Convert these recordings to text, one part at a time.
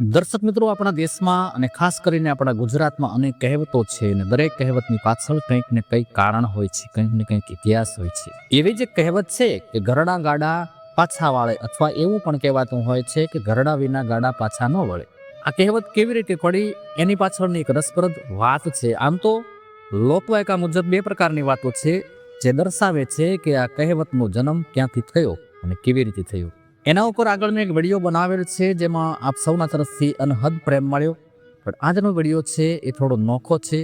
દર્શક મિત્રો, આપણા દેશમાં અને ખાસ કરીને આપણા ગુજરાતમાં અનેક કહેવતો છે અને દરેક કહેવતની પાછળ કંઈક ને કંઈક કારણ હોય છે, કંઈક ને કંઈક ઇતિહાસ હોય છે. એવી જે કહેવત છે કે ઘરડા ગાડા પાછા વાળે અથવા એવું પણ કહેવાતું હોય છે કે ઘરડા વિના ગાડા પાછા ન વળે. આ કહેવત કેવી રીતે પડી? એની પાછળની એક રસપ્રદ વાત છે. આમ તો લોકવાયકા મુજબ બે પ્રકારની વાતો છે જે દર્શાવે છે કે આ કહેવતનો જન્મ ક્યાંથી થયો અને કેવી રીતે થયો. એના ઉપર આગળ મેં એક વીડિયો બનાવેલ છે, જેમાં આપ સૌના તરફથી અનહદ પ્રેમ મળ્યો. પણ આજનો વીડિયો છે એ થોડો નોખો છે.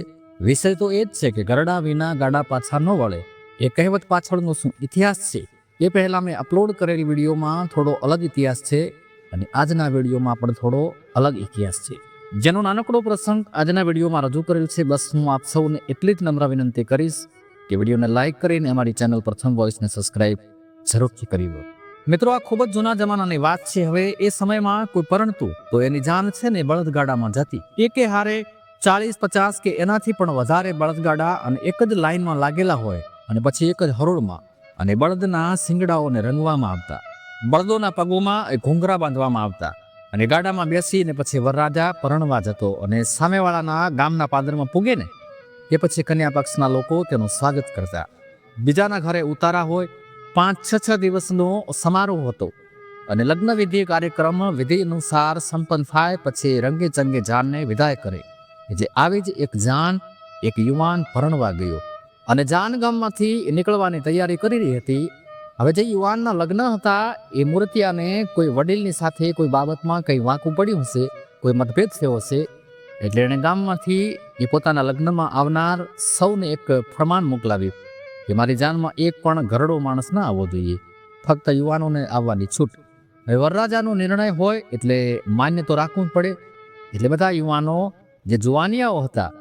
વિષય તો એ જ છે કે ગરડા વિના ગાડા પાછા ન વળે. એ કહેવત પાછળનો શું ઇતિહાસ છે? એ પહેલાં મેં અપલોડ કરેલી વિડીયોમાં થોડો અલગ ઇતિહાસ છે અને આજના વિડીયોમાં પણ થોડો અલગ ઇતિહાસ છે. જેનો નાનકડો પ્રસંગ આજના વિડીયોમાં રજૂ કરેલ છે. બસ હું આપ સૌને એટલી જ નમ્ર વિનંતી કરીશ કે વિડીયોને લાઇક કરીને અમારી ચેનલ પ્રથમ વોઇસને સબસ્ક્રાઇબ જરૂરથી કરી દો. મિત્રો, આ ખૂબ જ જૂના જમાનાની વાત છે. હવે એ સમયમાં કોઈ પરંતુ તો એની જાન છે ને બળદગાડામાં જતી. એકે હારે ચાલીસ પચાસ કે એનાથી પણ વધારે બળદગાડા અને એક જ લાઈનમાં લાગેલા હોય અને પછી એક જ હરોળમાં અને બળદના શિંગડાઓને રંગવામાં આવતા. બળદોના પગોમાં એ ઘૂંઘરા બાંધવામાં આવતા અને ગાડામાં બેસીને પછી વરરાજા પરણવા જતો અને સામેવાળાના ગામના પાદરમાં પૂગે ને એ પછી કન્યા પક્ષના લોકો તેનું સ્વાગત કરતા. બીજાના ઘરે ઉતારા હોય પાંચ, છ છ દિવસનો સમારોહ હતો અને લગ્ન વિધિ કાર્યક્રમ વિધિ અનુસાર સંપન્ન થાય પછી રંગે ચંગે જાનને વિદાય કરે. જે આવી જ એક જાન, એક યુવાન પરણવા ગયો અને જાન ગામમાંથી નીકળવાની તૈયારી કરી રહી હતી. હવે જે યુવાનના લગ્ન હતા, એ મૂર્તિયાને કોઈ વડીલની સાથે કોઈ બાબતમાં કંઈ વાંકું પડ્યું હશે, કોઈ મતભેદ થયો હશે? એટલે એણે ગામમાંથી એ પોતાના લગ્નમાં આવનાર સૌને એક ફરમાન મોકલાવ્યું. કે મારી જાનમાં એક પણ ઘરડો માણસ ના આવવો જોઈએ. ફક્ત યુવાનોને આવવાની છૂટ. હવે વરરાજાનો નિર્ણય હોય એટલે માન્ય તો રાખવું જ પડે. એટલે બધા યુવાનો જે જુવાનિયાઓ હતા,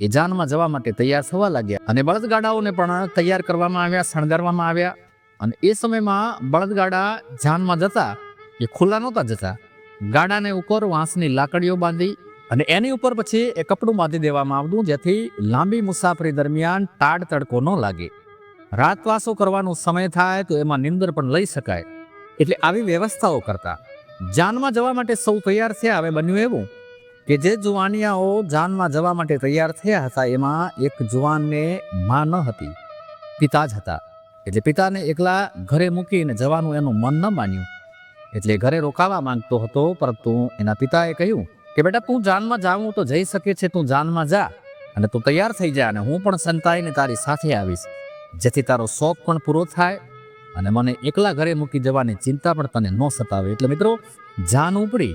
એ જાનમાં જવા માટે તૈયાર થવા લાગ્યા અને બળદગાડાઓને પણ તૈયાર કરવામાં આવ્યા, શણગારવામાં આવ્યા. અને એ સમયમાં બળદગાડા જાનમાં જતા, એ ખુલ્લા નહોતા જતા. ગાડાને ઉપર વાંસની લાકડીઓ બાંધી અને એની ઉપર પછી એ કપડું બાંધી દેવામાં આવતું, જેથી લાંબી મુસાફરી દરમિયાન તાડ તડકો ન લાગે. રાતવાસો કરવાનો સમય થાય તો એમાં નિંદર પણ લઈ શકાય. એટલે આવી વ્યવસ્થાઓ કરતા. જાનમાં જવા માટે સૌ તૈયાર થયા, હવે બન્યું એવું કે જે જુવાનિયાઓ જાનમાં જવા માટે તૈયાર થયા હતા, એમાં એક જુવાનને માં ન હતી, પિતા જ હતા. એટલે પિતાને એકલા ઘરે મૂકીને જવાનું એનું મન ન માન્યું. એટલે ઘરે રોકાવા માંગતો હતો, પરંતુ એના પિતાએ કહ્યું કે, બેટા, તું જાનમાં જાવું તો જઈ શકે છે, તું જાનમાં જા અને તું તૈયાર થઈ જા અને હું પણ સંતાઈને તારી સાથે આવીશ. જેથી તારો શોખ પણ પૂરો થાય અને મને એકલા ઘરે મૂકી જવાની ચિંતા પણ તને ન સતાવે. એટલે મિત્રો, જાન ઉપડી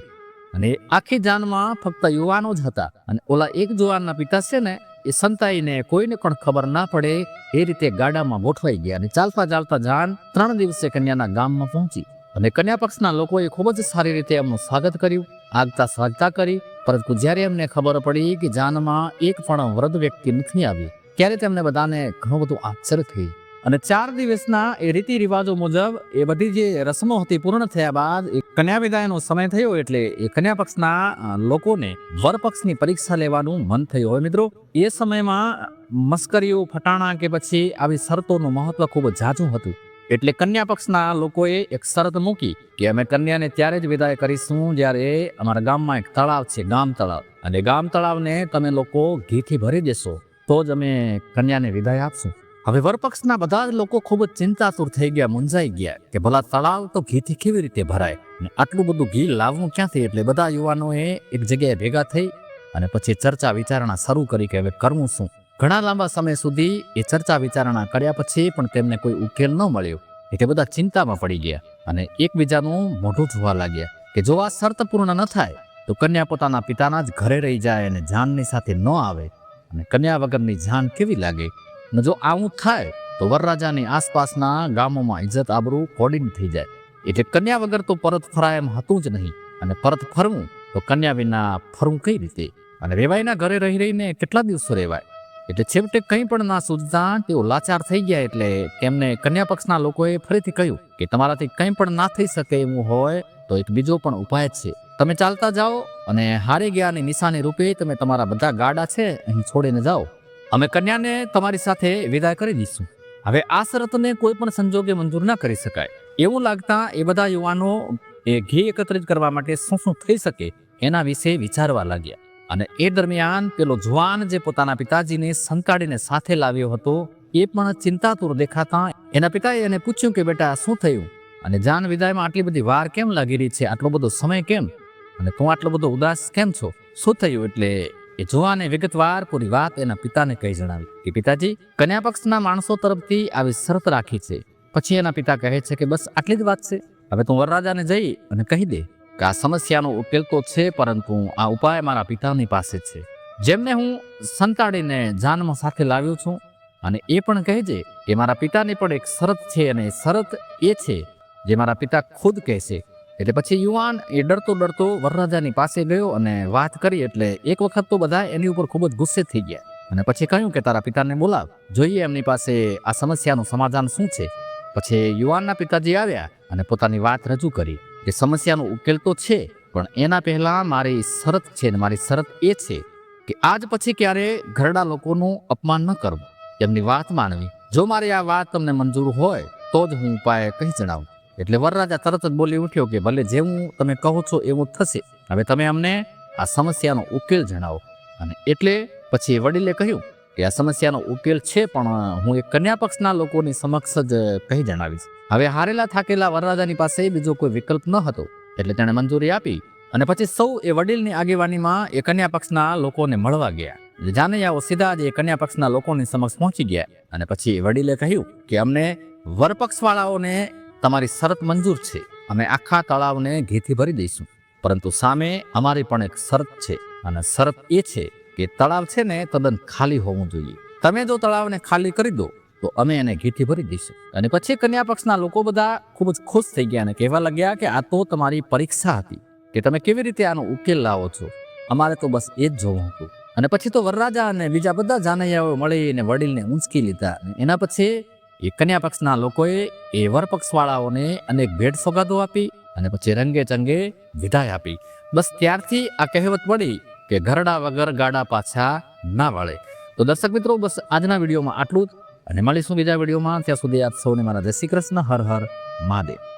અને આખી જાનમાં ફક્ત યુવાનો જ હતા અને ઓલા એક જુવાનના પિતા છે ને, એ સંતાઈને કોઈને પણ ખબર ના પડે એ રીતે ગાડામાં ગોઠવાઈ ગયા અને ચાલતા ચાલતા જાન ત્રણ દિવસે કન્યાના ગામમાં પહોંચી અને કન્યા પક્ષના લોકોએ ખૂબ જ સારી રીતે એમનું સ્વાગત કર્યું, આગતા સ્વાગતા કરી, પરંતુ જ્યારે એમને ખબર પડી કે જાનમાં એક પણ વૃદ્ધ વ્યક્તિ નથી આવ્યું ત્યારે તેમને બધાને ઘણું બધું આશ્ચર્ય થઈ અને ચાર દિવસના એ રીતિ રિવાજો મુજબ એ બધી જે રસમો હતી પૂર્ણ થયા બાદ એ કન્યા વિદાયનો સમય થયો એટલે એ કન્યા પક્ષના લોકોને વર પક્ષની પરીક્ષા લેવાનું મન થયું. હવે મિત્રો, એ સમયમાં મસ્કરીઓ, ફટાણા કે પછી આવી શરતોનું મહત્વ ખૂબ ઝાઝું હતું. એટલે કન્યા પક્ષના લોકોએ એક શરત મૂકી કે અમે કન્યાને ત્યારે જ વિદાય કરીશું જ્યારે અમારા ગામમાં એક તળાવ છે, ગામ તળાવ. અને ગામ તળાવને તમે લોકો ઘીથી ભરી દેશો. તો જ અમે કન્યાને વિદાય આપશું. હવે વરપક્ષના બધા જ લોકો ખૂબ જ ચિંતાતુર થઈ ગયા, મૂંઝાઈ ગયા કે ભલા તળાવ તો ઘીથી કેવી રીતે ભરાય અને આટલું બધું ઘી લાવવું ક્યાંથી? એટલે બધા યુવાનોએ એક જગ્યાએ ભેગા થઈ અને પછી ચર્ચા વિચારણા શરૂ કરી કે હવે કરવું શું? ઘણા લાંબા સમય સુધી એ ચર્ચા વિચારણા કર્યા પછી પણ તેમને કોઈ ઉકેલ ન મળ્યો. એટલે બધા ચિંતામાં પડી ગયા અને એકબીજાનું મોઢું જોવા લાગ્યા કે જો આ શરત પૂર્ણ ન થાય, તો કન્યા પોતાના પિતાના જ ઘરે રહી જાય અને જાનની સાથે ન આવે. અને કન્યા વગરની જાન કેવી લાગે? ને જો આવું થાય, તો વરરાજાની આસપાસના ગામોમાં ઇજ્જત આબરૂ કોડીન થઈ જાય. એટલે કન્યા વગર તો પરત ફરાય એમ હતું જ નહીં. અને પરત ફરવું, તો કન્યા વિના ફરવું કઈ રીતે? અને વેવાઈના ઘરે રહી રહીને કેટલા દિવસો રહેવાય એટલે છેવટે કંઈ પણ ના સૂઝતા તેઓ લાચાર થઈ ગયા એટલે તેમને કન્યા પક્ષના લોકોએ ફરીથી કહ્યું કે તમારાથી કંઈ પણ ના થઈ શકે એવું હોય તો એક બીજો પણ ઉપાય છે. તમે ચાલતા જાઓ અને હારી ગયાની નિશાની રૂપે તમે તમારા બધા ગાડા છે, અહીં છોડીને જાઓ. અમે કન્યાને તમારી સાથે વિદાય કરી દઈશું. હવે આ શરતને કોઈ પણ સંજોગે મંજૂર ના કરી શકાય. એવું લાગતા એ બધા યુવાનો એ ઘી એકત્રિત કરવા માટે શું શું થઈ શકે એના વિશે વિચારવા લાગ્યા. અને એ દરમિયાન પેલો જુવાન જે પોતાના પિતાજીને સંતાડીને સાથે લાવ્યો હતો, એ પણ ચિંતાતુર દેખાતા એના પિતાએ એને પૂછ્યું કે, બેટા, શું થયું? અને જાન વિદાયમાં આટલી બધી વાર કેમ લાગી રહી છે? આટલો બધો સમય કેમ? અને તું આટલો બધો ઉદાસ કેમ છો? શું થયું એટલે એ જુવાને વિગતવાર પૂરી વાત એના પિતાને કહી જણાવી. કે પિતાજી, કન્યા પક્ષના માણસો તરફથી આવી શરત રાખી છે. પછી એના પિતા કહે છે કે બસ આટલી જ વાત છે. હવે તું વરરાજાને જઈ અને કહી દે કે આ સમસ્યાનો ઉકેલ તો છે, પરંતુ આ ઉપાય મારા પિતાની પાસે છે. જેમને હું સંતાડીને જાનમાં સાથે લાવ્યો છું. અને એ પણ કહેજે કે મારા પિતાની પણ એક શરત છે અને શરત એ છે જે મારા પિતા ખુદ કહેશે એટલે પછી યુવાન એ ડરતો ડરતો વરરાજાની પાસે ગયો અને વાત કરી એટલે એક વખત તો બધા એની ઉપર ખૂબ જ ગુસ્સે થઈ ગયા. અને પછી કહ્યું કે તારા પિતાને બોલાવ. જોઈએ એમની પાસે આ સમસ્યાનું સમાધાન શું છે. પછી યુવાનના પિતાજી આવ્યા અને પોતાની વાત રજૂ કરી કે સમસ્યાનો ઉકેલ તો છે, પણ એના પહેલાં મારી શરત છે ને મારી શરત એ છે કે આજ પછી ક્યારે ઘરડા લોકોનું અપમાન ન કરવું. એમની વાત માનવી. જો મારી આ વાત તમને મંજૂર હોય, તો જ હું ઉપાય કહી જણાવું. એટલે વરરાજા તરત જ બોલી ઉઠ્યો કે, ભલે જેવું તમે કહો છો એવું થશે, હવે તમે અમને આ સમસ્યાનો ઉકેલ જણાવો. અને એટલે પછી વડીલે કહ્યું કે, આ સમસ્યાનો ઉકેલ છે, પણ હું એક કન્યા પક્ષના લોકોની સમક્ષ જ કહી જણાવીશ. હવે હારેલા થાકેલા વરરાજાની પાસે બીજો કોઈ વિકલ્પ ન હતો, એટલે તેણે મંજૂરી આપી અને પછી સૌ એ વડીલની આગેવાનીમાં એ કન્યા પક્ષના લોકોને મળવા ગયા. જાનૈયાઓ સીધા જ એ કન્યા પક્ષના લોકોની સમક્ષ પહોંચી ગયા અને પછી વડીલે કહ્યું કે, અમને વરપક્ષવાળાઓને તમારી શરત મંજૂર છે અમે આખા તળાવને ઘીથી ભરી દઈશું. પરંતુ સામે અમારી પણ એક શરત છે અને શરત એ છે કે તળાવ છે ને તદ્દન ખાલી હોવું જોઈએ. તમે જો તળાવને ખાલી કરી દો, તો અમે એને ઘીથી ભરી દઈશું. અને પછી કન્યા પક્ષના લોકો બધા ખૂબ જ ખુશ થઈ ગયા અને કહેવા લાગ્યા કે આ તો તમારી પરીક્ષા હતી, કે તમે કેવી રીતે આનો ઉકેલ લાવો છો? અમારે તો બસ એ જ જોવું હતું. અને પછી તો વરરાજા અને બીજા બધા જાનૈયાઓ મળીને વડીલને ઊંચકી લીધા એના પછી એ કન્યા પક્ષના લોકોએ એ વરપક્ષવાળાઓને અનેક ભેટ સોગાદો આપી અને પછી રંગે ચંગે વિદાય આપી. બસ ત્યારથી આ કહેવત પડી કે ઘરડા વગર ગાડા પાછા ના વળે. તો દર્શક મિત્રો, બસ આજના વિડીયોમાં આટલું જ અને મળીશું બીજા વિડીયોમાં. ત્યાં સુધી આપ સૌને મારા જય શ્રી કૃષ્ણ, હર હર મહાદેવ.